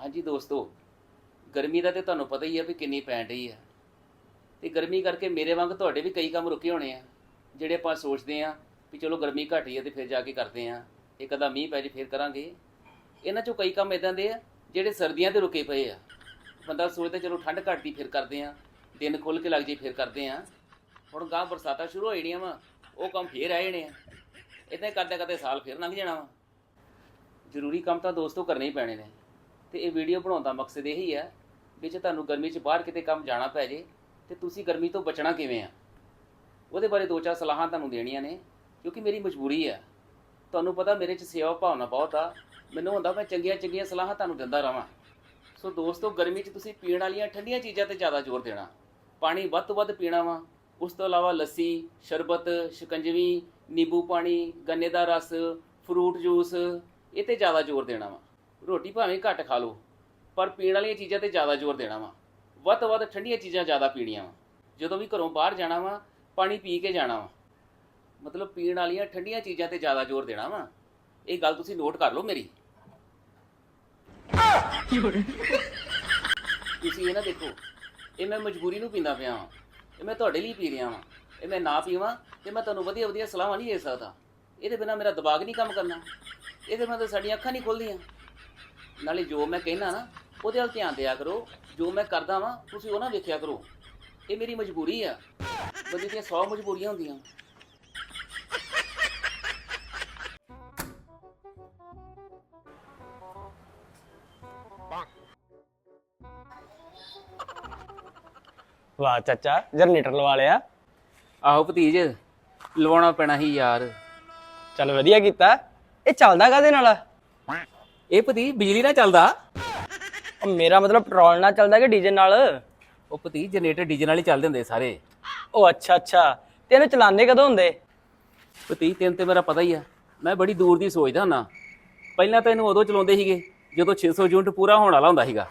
ਹਾਂਜੀ ਦੋਸਤੋ, ਗਰਮੀ ਦਾ ਤੇ ਤੁਹਾਨੂੰ ਪਤਾ ਹੀ ਆ ਵੀ ਕਿੰਨੀ ਪੈਣ ਰਹੀ ਆ। ਤੇ ਗਰਮੀ ਕਰਕੇ ਮੇਰੇ ਵਾਂਗ ਤੁਹਾਡੇ ਵੀ ਕਈ ਕੰਮ ਰੁਕੇ ਹੋਣੇ ਆ, ਜਿਹੜੇ ਆਪਾਂ ਸੋਚਦੇ ਆ ਵੀ ਚਲੋ ਗਰਮੀ ਘਟੀ ਆ ਤੇ ਫਿਰ ਜਾ ਕੇ ਕਰਦੇ ਆ। ਇੱਕ ਅੱਧਾ ਮੀਂਹ ਪੈ ਜੇ, ਫਿਰ ਕਰਾਂਗੇ। ਇਹਨਾਂ ਚੋਂ ਕਈ ਕੰਮ ਇਦਾਂ ਦੇ ਆ, ਜਿਹੜੇ ਸਰਦੀਆਂ ਤੇ ਰੁਕੇ ਪਏ ਆ। ਬੰਦਾ ਸੋਚਦਾ ਚਲੋ ਠੰਡ ਘਟਦੀ ਫਿਰ ਕਰਦੇ ਆ, ਦਿਨ ਖੁੱਲ ਕੇ ਲੱਗ ਜੇ, ਫਿਰ ਕਰਦੇ ਆ। ਹੁਣ ਗਾਂ ਬਰਸਾਤਾਂ ਸ਼ੁਰੂ ਹੋ ਜਾਣੀਆਂ ਵਾ, ਉਹ ਕੰਮ ਫੇਰ ਆ ਜਾਣੇ ਆ। ਇਦਾਂ ਕਰਦੇ ਕਰਦੇ ਸਾਲ ਫਿਰ ਲੰਘ ਜਾਣਾ ਵਾ। ਜ਼ਰੂਰੀ ਕੰਮ ਤਾਂ ਦੋਸਤੋ ਕਰਨੇ ਹੀ ਪੈਣੇ ਨੇ। ਤੇ ਇਹ ਵੀਡੀਓ ਬਣਾਉਣ ਦਾ ਮਕਸਦ ਇਹੀ ਹੈ ਵੀ ਜੇ ਤੁਹਾਨੂੰ ਗਰਮੀ 'ਚ ਬਾਹਰ ਕਿਤੇ ਕੰਮ ਜਾਣਾ ਪੈ ਜੇ, ਤੇ ਤੁਸੀਂ ਗਰਮੀ ਤੋਂ ਬਚਣਾ ਕਿਵੇਂ ਆ? ਉਹਦੇ ਬਾਰੇ ਦੋ ਚਾਰ ਸਲਾਹਾਂ ਤੁਹਾਨੂੰ ਦੇਣੀਆਂ ਨੇ, ਕਿਉਂਕਿ ਮੇਰੀ ਮਜਬੂਰੀ ਆ। ਤੁਹਾਨੂੰ ਪਤਾ ਮੇਰੇ 'ਚ ਸੇਵਾ ਭਾਵਨਾ ਬਹੁਤ ਆ। ਮੈਨੂੰ ਹੁੰਦਾ ਮੈਂ ਚੰਗੀਆਂ ਚੰਗੀਆਂ ਸਲਾਹਾਂ ਤੁਹਾਨੂੰ ਦਿੰਦਾ ਰਵਾਂ। ਸੋ ਦੋਸਤੋ, ਗਰਮੀ 'ਚ ਤੁਸੀਂ ਪੀਣ ਵਾਲੀਆਂ ਠੰਡੀਆਂ ਚੀਜ਼ਾਂ ਤੇ ਜ਼ਿਆਦਾ ਜ਼ੋਰ ਦੇਣਾ। ਪਾਣੀ ਵੱਧ ਤੋਂ ਵੱਧ ਪੀਣਾ ਵਾ। ਉਸ ਤੋਂ ਇਲਾਵਾ ਲੱਸੀ, ਸ਼ਰਬਤ, ਸ਼ਿਕੰਜਵੀ, ਨਿੰਬੂ ਪਾਣੀ, ਗੰਨੇ ਦਾ ਰਸ ਫਰੂਟ ਜੂਸ ਇਹ ਤੇ ਜ਼ਿਆਦਾ ਜ਼ੋਰ ਦੇਣਾ ਵਾ। ਰੋਟੀ ਭਾਵੇਂ ਘੱਟ ਖਾ ਲਓ, ਪਰ ਪੀਣ ਵਾਲੀਆਂ ਚੀਜ਼ਾਂ ਤੇ ਜ਼ਿਆਦਾ ਜ਼ੋਰ ਦੇਣਾ ਵਾ। ਵੱਧ ਤੋਂ ਵੱਧ ਠੰਡੀਆਂ ਚੀਜ਼ਾਂ ਜ਼ਿਆਦਾ ਪੀਣੀਆਂ ਵਾ। ਜਦੋਂ ਵੀ ਘਰੋਂ ਬਾਹਰ ਜਾਣਾ ਵਾ, ਪਾਣੀ ਪੀ ਕੇ ਜਾਣਾ ਵਾ। ਮਤਲਬ ਪੀਣ ਵਾਲੀਆਂ ਠੰਡੀਆਂ ਚੀਜ਼ਾਂ ਤੇ ਜ਼ਿਆਦਾ ਜ਼ੋਰ ਦੇਣਾ ਵਾ। ਇਹ ਗੱਲ ਤੁਸੀਂ ਨੋਟ ਕਰ ਲਓ ਮੇਰੀ। ਤੁਸੀਂ ਇਹ ਨਾ ਦੇਖੋ, ਇਹ ਮੈਂ ਮਜਬੂਰੀ ਨੂੰ ਪੀਂਦਾ ਪਿਆ ਹਾਂ ਇਹ ਮੈਂ ਤੁਹਾਡੇ ਲਈ ਪੀ ਰਿਹਾ ਹਾਂ ਇਹ ਮੈਂ ਨਾ ਪੀਵਾਂ ਤੇ ਮੈਂ ਤੁਹਾਨੂੰ ਵਧੀਆ ਵਧੀਆ ਸਲਾਹਾਂ ਨਹੀਂ ਦੇ ਸਕਦਾ। ਇਹਦੇ ਬਿਨਾ ਮੇਰਾ ਦਿਮਾਗ ਨਹੀਂ ਕੰਮ ਕਰਨਾ। ਇਹਦੇ ਬਿਨਾਂ ਤਾਂ ਸਾਡੀਆਂ ਅੱਖਾਂ ਨਹੀਂ ਖੁੱਲਦੀਆਂ। ਨਾਲੇ ਜੋ ਮੈਂ ਕਹਿਣਾ ਨਾ ਉਹਦੇ ਵੱਲ ਧਿਆਨ ਦਿਆ ਕਰੋ। ਜੋ ਮੈਂ ਕਰਦਾ ਵਾਂ ਤੁਸੀਂ ਉਹ ਨਾ ਵੇਖਿਆ ਕਰੋ। ਇਹ ਮੇਰੀ ਮਜਬੂਰੀ ਆ। ਬੰਦੇ ਦੀਆਂ 100 ਮਜਬੂਰੀਆਂ ਹੁੰਦੀਆਂ। ਵਾਹ ਚਾਚਾ ਜਨਰੇਟਰ ਲਵਾ ਲਿਆ। ਆਹੋ ਭਤੀਜ ਲਵਾਉਣਾ ਪੈਣਾ ਹੀ ਯਾਰ। ਚੱਲ ਵਧੀਆ ਕੀਤਾ। ਇਹ ਚੱਲਦਾ ਕਾਦੇ ਨਾਲ ਇਹ ਭਤੀਜ ਬਿਜਲੀ ਨਾਲ ਚੱਲਦਾ? ਉਹ ਮੇਰਾ ਮਤਲਬ ਪੈਟਰੋਲ ਨਾਲ ਚੱਲਦਾ ਕਿ ਡੀਜ਼ਲ ਨਾਲ? ਉਹ ਭਤੀਜ ਜਨਰੇਟਰ ਡੀਜ਼ਲ ਨਾਲ ਹੀ ਚੱਲਦੇ ਹੁੰਦੇ ਸਾਰੇ। ਉਹ ਅੱਛਾ ਅੱਛਾ। ਤੇ ਇਹਨੂੰ ਚਲਾਉਂਦੇ ਕਦੋਂ ਹੁੰਦੇ? ਭਤੀਜ ਤੈਨੂੰ ਤੇ ਮੇਰਾ ਪਤਾ ਹੀ ਆ। ਮੈਂ ਬੜੀ ਦੂਰ ਦੀ ਸੋਚਦਾ ਹੁੰਨਾ। ਪਹਿਲਾਂ ਤਾਂ ਇਹਨੂੰ ਉਦੋਂ ਚਲਾਉਂਦੇ ਸੀਗੇ ਜਦੋਂ 600 ਯੂਨਿਟ ਪੂਰਾ ਹੋਣ ਵਾਲਾ ਹੁੰਦਾ ਸੀਗਾ।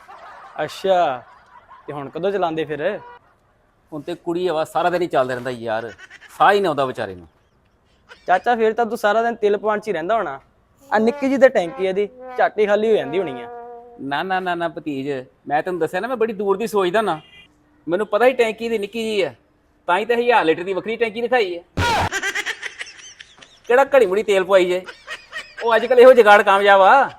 ਅੱਛਾ। ਤੇ ਹੁਣ ਕਦੋਂ ਚਲਾਉਂਦੇ ਫਿਰ? ਹੁਣ ਤੇ ਕੁੜੀ ਹਵਾ ਸਾਰਾ ਦਿਨ ਹੀ ਚੱਲਦਾ ਰਹਿੰਦਾ ਯਾਰ। ਸਾਹ ਹੀ ਨਾ ਆਉਂਦਾ ਵਿਚਾਰੇ ਨੂੰ। ਚਾਚਾ ਫਿਰ ਤਾਂ ਤੂੰ ਸਾਰਾ ਦਿਨ ਤਿਲ ਪਾਣ ਚ ਹੀ ਰਹਿੰਦਾ ਹੋਣਾ। ਆ ਨਿੱਕੀ ਜੀ ਤੇ ਟੈਂਕੀ ਇਹਦੀ, ਝਾਟੀ ਖਾਲੀ ਹੋ ਜਾਂਦੀ ਹੋਣੀ ਆ। ਨਾ ਨਾ ਨਾ ਨਾ ਭਤੀਜ, ਮੈਂ ਤੈਨੂੰ ਦੱਸਿਆ ਨਾ, ਮੈਂ ਬੜੀ ਦੂਰ ਦੀ ਸੋਚਦਾ ਨਾ। ਮੈਨੂੰ ਪਤਾ ਹੀ ਟੈਂਕੀ ਦੀ ਨਿੱਕੀ ਜੀ ਆ, ਤਾਂ ਹੀ ਤਾਂ 1000 ਲੀਟਰ ਦੀ ਵੱਖਰੀ ਟੈਂਕੀ ਦਿਖਾਈ ਹੈ ਕਿਹੜਾ ਘੜੀ ਮੁੜੀ ਤੇਲ ਪਵਾਈ ਜੇ? ਉਹ ਅੱਜ ਕੱਲ ਇਹੋ ਜਗਾੜ ਕਾਮਯਾਬ ਆ।